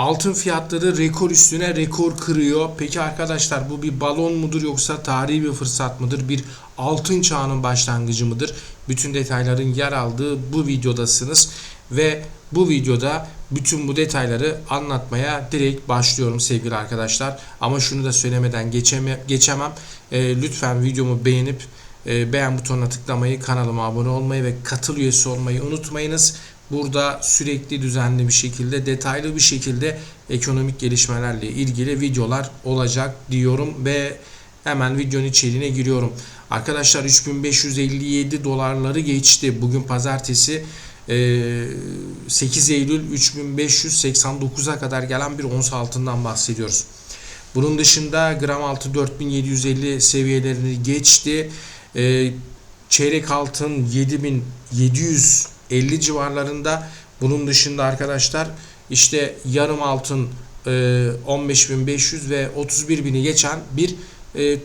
Altın fiyatları rekor üstüne rekor kırıyor. Peki arkadaşlar bu bir balon mudur yoksa tarihi bir fırsat mıdır? Bir altın çağının başlangıcı mıdır? Bütün detayların yer aldığı bu videodasınız ve bu videoda bütün bu detayları anlatmaya direkt başlıyorum sevgili arkadaşlar. Ama şunu da söylemeden geçeme, geçemem. E, lütfen videomu beğenip e, beğen butonuna tıklamayı, kanalıma abone olmayı ve katıl üyesi olmayı unutmayınız. Burada sürekli düzenli bir şekilde, detaylı bir şekilde ekonomik gelişmelerle ilgili videolar olacak diyorum ve hemen videonun içeriğine giriyorum. Arkadaşlar 3557 dolarları geçti. Bugün pazartesi 8 Eylül 3589'a kadar gelen bir ons altından bahsediyoruz. Bunun dışında gram altı 4750 seviyelerini geçti. Çeyrek altın 7750 civarlarında. Bunun dışında arkadaşlar işte yarım altın 15500 ve 31000'i geçen bir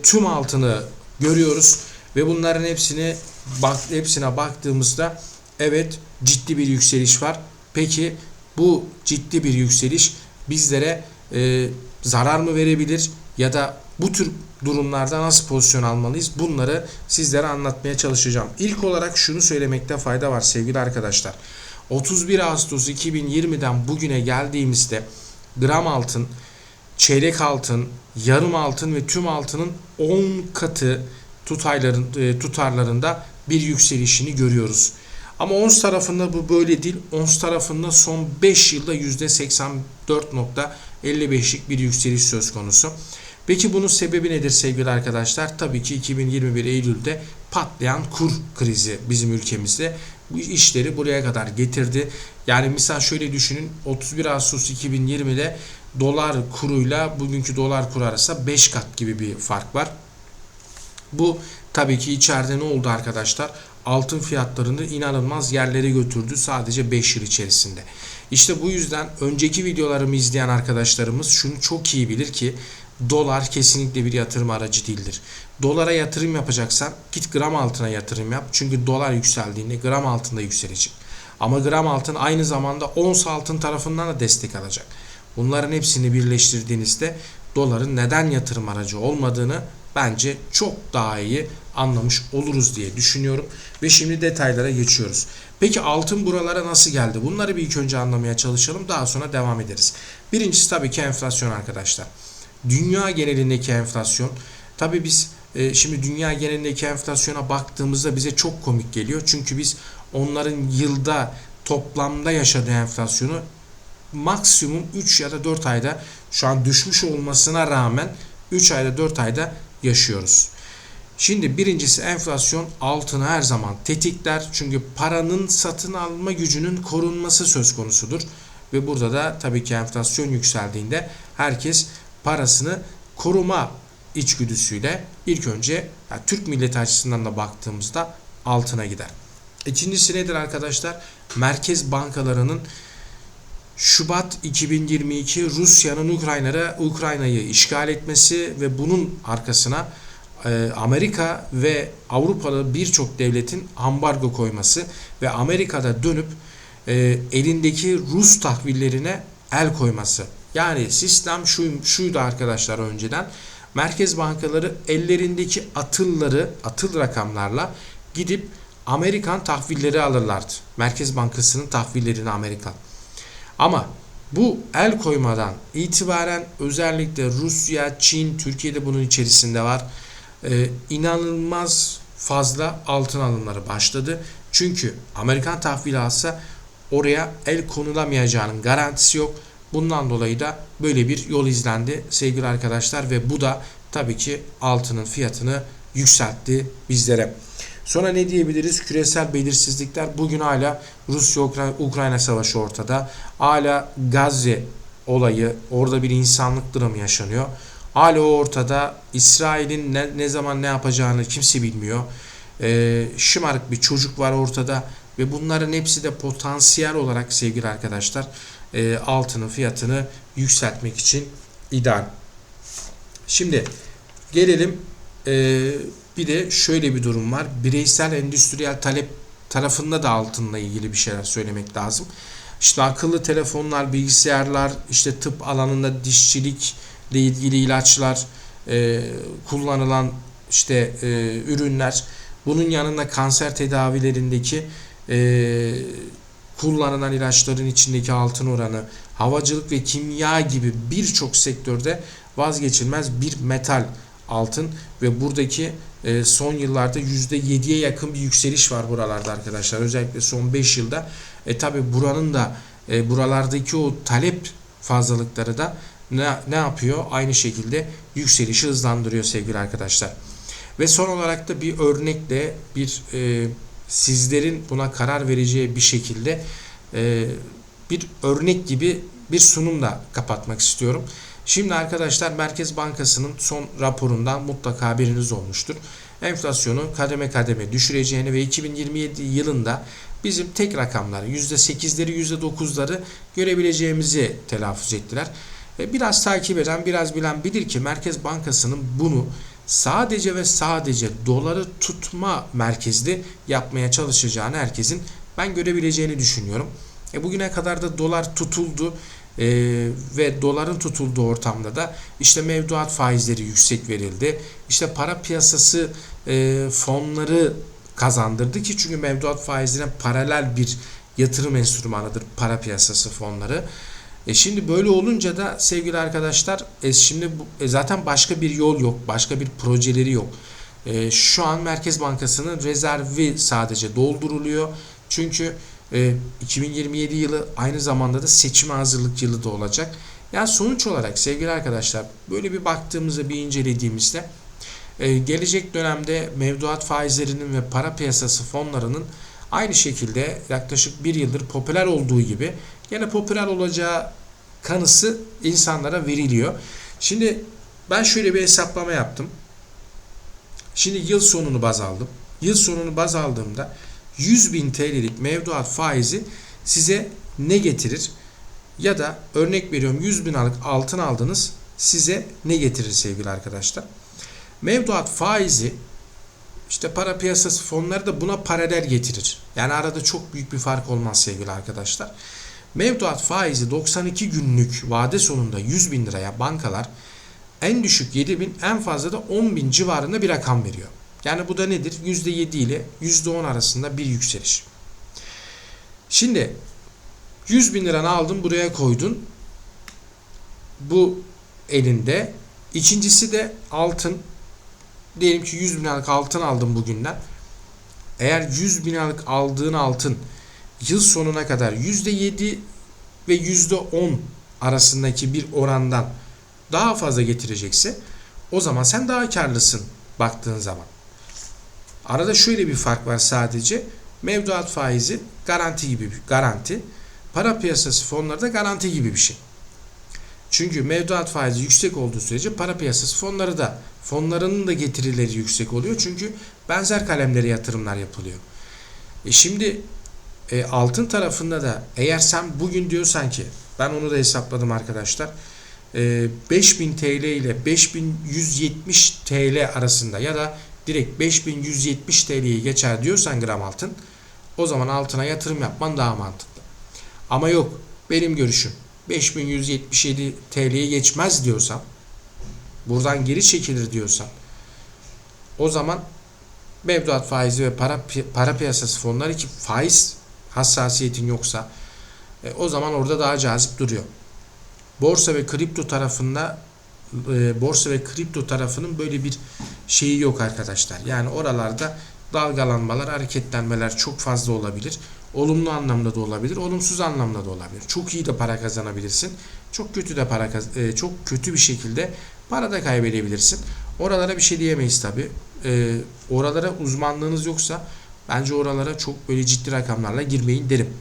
tüm altını görüyoruz ve bunların hepsini bak hepsine baktığımızda evet ciddi bir yükseliş var. Peki bu ciddi bir yükseliş bizlere e, zarar mı verebilir ya da bu tür durumlarda nasıl pozisyon almalıyız? Bunları sizlere anlatmaya çalışacağım. İlk olarak şunu söylemekte fayda var sevgili arkadaşlar. 31 Ağustos 2020'den bugüne geldiğimizde gram altın, çeyrek altın, yarım altın ve tüm altının 10 katı tutayların, e, tutarlarında bir yükselişini görüyoruz. Ama ons tarafında bu böyle değil. Ons tarafında son 5 yılda %84.55'lik bir yükseliş söz konusu. Peki bunun sebebi nedir sevgili arkadaşlar? Tabii ki 2021 Eylül'de patlayan kur krizi bizim ülkemizde bu işleri buraya kadar getirdi. Yani misal şöyle düşünün 31 Ağustos 2020'de dolar kuruyla bugünkü dolar kuru arasında 5 kat gibi bir fark var. Bu tabii ki içeride ne oldu arkadaşlar? Altın fiyatlarını inanılmaz yerlere götürdü sadece 5 yıl içerisinde. İşte bu yüzden önceki videolarımı izleyen arkadaşlarımız şunu çok iyi bilir ki dolar kesinlikle bir yatırım aracı değildir. Dolara yatırım yapacaksan git gram altına yatırım yap. Çünkü dolar yükseldiğinde gram altında yükselecek. Ama gram altın aynı zamanda ons altın tarafından da destek alacak. Bunların hepsini birleştirdiğinizde doların neden yatırım aracı olmadığını bence çok daha iyi anlamış oluruz diye düşünüyorum. Ve şimdi detaylara geçiyoruz. Peki altın buralara nasıl geldi? Bunları bir ilk önce anlamaya çalışalım. Daha sonra devam ederiz. Birincisi tabii ki enflasyon arkadaşlar. Dünya genelindeki enflasyon. Tabii biz e, şimdi dünya genelindeki enflasyona baktığımızda bize çok komik geliyor. Çünkü biz onların yılda toplamda yaşadığı enflasyonu maksimum 3 ya da 4 ayda şu an düşmüş olmasına rağmen 3 ayda 4 ayda yaşıyoruz. Şimdi birincisi enflasyon altını her zaman tetikler. Çünkü paranın satın alma gücünün korunması söz konusudur. Ve burada da tabii ki enflasyon yükseldiğinde herkes parasını koruma içgüdüsüyle ilk önce yani Türk milleti açısından da baktığımızda altına gider. İkincisi nedir arkadaşlar? Merkez bankalarının Şubat 2022 Rusya'nın Ukrayna'ya Ukrayna'yı işgal etmesi ve bunun arkasına e, Amerika ve Avrupa'da birçok devletin ambargo koyması ve Amerika'da dönüp e, elindeki Rus tahvillerine el koyması. Yani sistem şu, şuydu arkadaşlar önceden. Merkez bankaları ellerindeki atılları, atıl rakamlarla gidip Amerikan tahvilleri alırlardı. Merkez Bankası'nın tahvillerini Amerika. Ama bu el koymadan itibaren özellikle Rusya, Çin, Türkiye'de bunun içerisinde var. Ee, inanılmaz fazla altın alımları başladı. Çünkü Amerikan tahvili alsa oraya el konulamayacağının garantisi yok. Bundan dolayı da böyle bir yol izlendi sevgili arkadaşlar ve bu da tabii ki altının fiyatını yükseltti bizlere. Sonra ne diyebiliriz? Küresel belirsizlikler bugün hala Rusya-Ukrayna savaşı ortada. Hala Gazze olayı orada bir insanlık dramı yaşanıyor. Hala ortada. İsrail'in ne, ne zaman ne yapacağını kimse bilmiyor. Ee, şımarık bir çocuk var ortada ve bunların hepsi de potansiyel olarak sevgili arkadaşlar e, altının fiyatını yükseltmek için ideal. Şimdi gelelim e, bir de şöyle bir durum var. Bireysel endüstriyel talep tarafında da altınla ilgili bir şeyler söylemek lazım. işte akıllı telefonlar, bilgisayarlar, işte tıp alanında dişçilikle ilgili ilaçlar, e, kullanılan işte e, ürünler, bunun yanında kanser tedavilerindeki e, kullanılan ilaçların içindeki altın oranı, havacılık ve kimya gibi birçok sektörde vazgeçilmez bir metal altın ve buradaki e, son yıllarda %7'ye yakın bir yükseliş var buralarda arkadaşlar. Özellikle son 5 yılda. E tabi buranın da e, buralardaki o talep fazlalıkları da ne, ne yapıyor? Aynı şekilde yükselişi hızlandırıyor sevgili arkadaşlar. Ve son olarak da bir örnekle bir e, sizlerin buna karar vereceği bir şekilde e, bir örnek gibi bir sunumla kapatmak istiyorum. Şimdi arkadaşlar Merkez Bankası'nın son raporundan mutlaka haberiniz olmuştur. Enflasyonu kademe kademe düşüreceğini ve 2027 yılında bizim tek rakamları %8'leri %9'ları görebileceğimizi telaffuz ettiler. E, biraz takip eden, biraz bilen bilir ki Merkez Bankası'nın bunu sadece ve sadece doları tutma merkezli yapmaya çalışacağını herkesin ben görebileceğini düşünüyorum. E bugüne kadar da dolar tutuldu e, ve doların tutulduğu ortamda da işte mevduat faizleri yüksek verildi. İşte para piyasası e, fonları kazandırdı ki çünkü mevduat faizine paralel bir yatırım enstrümanıdır para piyasası fonları. E şimdi böyle olunca da sevgili arkadaşlar e şimdi bu, e zaten başka bir yol yok, başka bir projeleri yok. E, şu an Merkez Bankası'nın rezervi sadece dolduruluyor. Çünkü e, 2027 yılı aynı zamanda da seçime hazırlık yılı da olacak. Yani sonuç olarak sevgili arkadaşlar böyle bir baktığımızda bir incelediğimizde e, gelecek dönemde mevduat faizlerinin ve para piyasası fonlarının aynı şekilde yaklaşık bir yıldır popüler olduğu gibi yine popüler olacağı kanısı insanlara veriliyor. Şimdi ben şöyle bir hesaplama yaptım. Şimdi yıl sonunu baz aldım. Yıl sonunu baz aldığımda 100 bin TL'lik mevduat faizi size ne getirir? Ya da örnek veriyorum 100 bin liralık altın aldınız size ne getirir sevgili arkadaşlar? Mevduat faizi işte para piyasası fonları da buna paralel getirir. Yani arada çok büyük bir fark olmaz sevgili arkadaşlar. Mevduat faizi 92 günlük vade sonunda 100 bin liraya bankalar en düşük 7 bin en fazla da 10 bin civarında bir rakam veriyor. Yani bu da nedir? %7 ile %10 arasında bir yükseliş. Şimdi 100 bin liranı aldın buraya koydun. Bu elinde. İkincisi de altın. Diyelim ki 100 bin liralık altın aldın bugünden. Eğer 100 bin liralık aldığın altın yıl sonuna kadar %7 ve %10 arasındaki bir orandan daha fazla getirecekse o zaman sen daha karlısın baktığın zaman. Arada şöyle bir fark var sadece. Mevduat faizi garanti gibi bir garanti. Para piyasası fonları da garanti gibi bir şey. Çünkü mevduat faizi yüksek olduğu sürece para piyasası fonları da fonlarının da getirileri yüksek oluyor. Çünkü benzer kalemlere yatırımlar yapılıyor. E şimdi e, altın tarafında da eğer sen bugün diyorsan ki ben onu da hesapladım arkadaşlar. E, 5000 TL ile 5170 TL arasında ya da direkt 5170 TL'yi geçer diyorsan gram altın o zaman altına yatırım yapman daha mantıklı. Ama yok benim görüşüm 5177 TL'ye geçmez diyorsam buradan geri çekilir diyorsam o zaman mevduat faizi ve para para piyasası fonları ki faiz hassasiyetin yoksa e, o zaman orada daha cazip duruyor. Borsa ve kripto tarafında e, borsa ve kripto tarafının böyle bir şeyi yok arkadaşlar. Yani oralarda dalgalanmalar, hareketlenmeler çok fazla olabilir. Olumlu anlamda da olabilir, olumsuz anlamda da olabilir. Çok iyi de para kazanabilirsin. Çok kötü de para e, çok kötü bir şekilde para da kaybedebilirsin. Oralara bir şey diyemeyiz tabi. E, oralara uzmanlığınız yoksa bence oralara çok böyle ciddi rakamlarla girmeyin derim.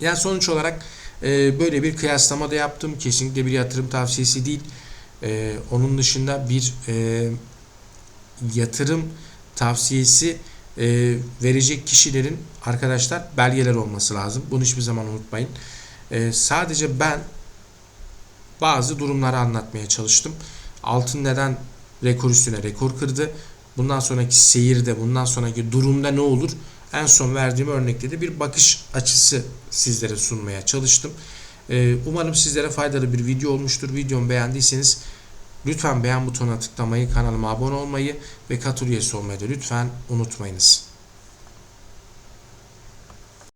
Yani sonuç olarak e, böyle bir kıyaslama da yaptım. Kesinlikle bir yatırım tavsiyesi değil. E, onun dışında bir e, yatırım tavsiyesi e, verecek kişilerin arkadaşlar belgeler olması lazım. Bunu hiçbir zaman unutmayın. E, sadece ben bazı durumları anlatmaya çalıştım. Altın neden rekor üstüne rekor kırdı? Bundan sonraki seyirde, bundan sonraki durumda ne olur? En son verdiğim örnekte de bir bakış açısı sizlere sunmaya çalıştım. Ee, umarım sizlere faydalı bir video olmuştur. Videomu beğendiyseniz lütfen beğen butonuna tıklamayı, kanalıma abone olmayı ve katıl üyesi olmayı da lütfen unutmayınız.